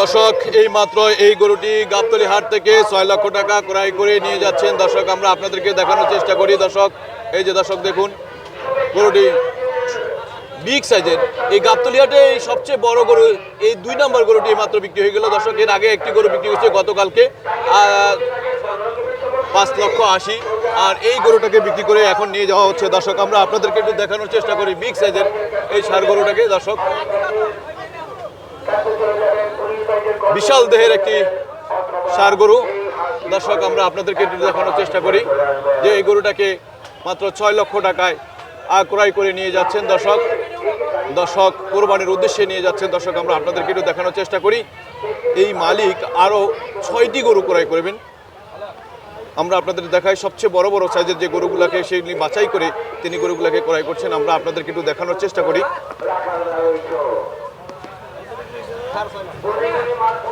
দর্শক, এই মাত্র এই গরুটি গাবতলি হাট থেকে ছয় লক্ষ টাকা ক্রয় করে নিয়ে যাচ্ছেন। দর্শক, আমরা আপনাদেরকে দেখানোর চেষ্টা করি। দর্শক, এই যে দর্শক, দেখুন, গরুটি বিগ সাইজের। এই গাবতলি হাটে এই সবচেয়ে বড় গরু, এই দুই নম্বর গরুটি মাত্র বিক্রি হয়ে গেল। দর্শক, এর আগে একটি গরু বিক্রি হয়েছে গতকালকে পাঁচ লক্ষ আশি। আর এই গরুটাকে বিক্রি করে এখন নিয়ে যাওয়া হচ্ছে। দর্শক, আমরা আপনাদেরকে একটু দেখানোর চেষ্টা করি বিগ সাইজের এই সার গরুটাকে। দর্শক বিশাল দেহের একটি সার গরু দর্শক, আমরা আপনাদেরকে দেখানোর চেষ্টা করি যে এই গরুটাকে মাত্র ছয় লক্ষ টাকায় ক্রয় করে নিয়ে যাচ্ছেন দর্শক। দর্শক, কোরবানির উদ্দেশ্যে নিয়ে যাচ্ছেন দর্শক, আমরা আপনাদেরকে একটু দেখানোর চেষ্টা করি। এই মালিক আরও ছয়টি গরু ক্রয় করবেন। আমরা আপনাদের দেখাই সবচেয়ে বড় বড় সাইজের যে গরুগুলাকে সেগুলি বাছাই করে তিনি গরুগুলাকে ক্রয় করছেন। আমরা আপনাদেরকে একটু দেখানোর চেষ্টা করি।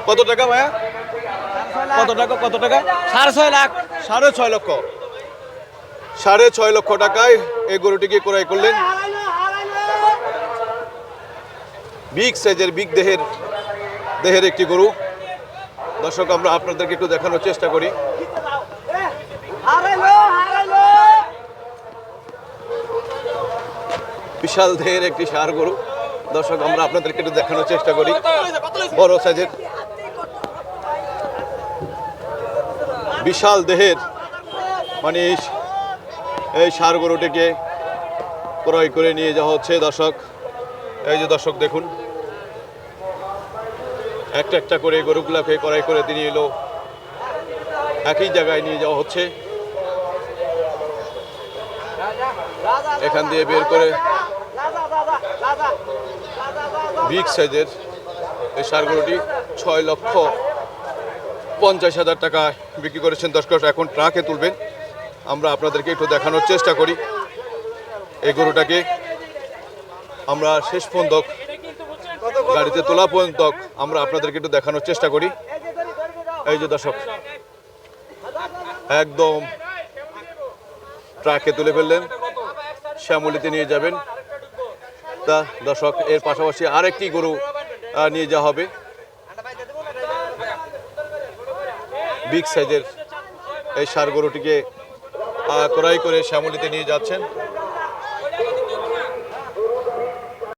কত টাকা ভাইয়া? কত টাকা কত টাকা? সাড়ে ছয় লাখ। সাড়ে ছয় লক্ষ। সাড়ে ছয় লক্ষ টাকায় এই গরুটিকে ক্রয় করলেন। বিগ সাইজের বিগ দেহের দেহের একটি গরু। দর্শক আমরা আপনাদেরকে একটু দেখানোর চেষ্টা করি। বিশাল দেহের একটি সার গরু। দর্শক, আমরা আপনাদেরকে একটু দেখানোর চেষ্টা করি। বড় সাইজের বিশাল দেহের মানে এই- সার গরুটিকে ক্রয় করে নিয়ে যাওয়া হচ্ছে। দর্শক, এই যে দর্শক, দেখুন। একটা একটা করে গরুগুলাকে ক্রয় করে তিনি এলো। একই জায়গায় নিয়ে যাওয়া হচ্ছে। এখান দিয়ে বের করে বিগ সাইজের এই সার গরুটি ছয় লক্ষ পঞ্চাশ হাজার টাকা বিক্রি করেছেন। দর্শক, এখন ট্রাকে তুলবেন। আমরা আপনাদেরকে একটু দেখানোর চেষ্টা করি। এই গরুটাকে আমরা শেষ পর্যন্ত গাড়িতে তোলা পর্যন্ত আমরা আপনাদেরকে একটু দেখানোর চেষ্টা করি। এই যে দর্শক, একদম ট্রাকে তুলে ফেললেন। শ্যামলিতে নিয়ে যাবেন। তা দর্শক, এর পাশাপাশি আরেকটি গরু নিয়ে যাওয়া হবে। বিগ সাইজের এই সার গরুটিকে ক্রয় করে শ্যামলিতে নিয়ে যাচ্ছেন।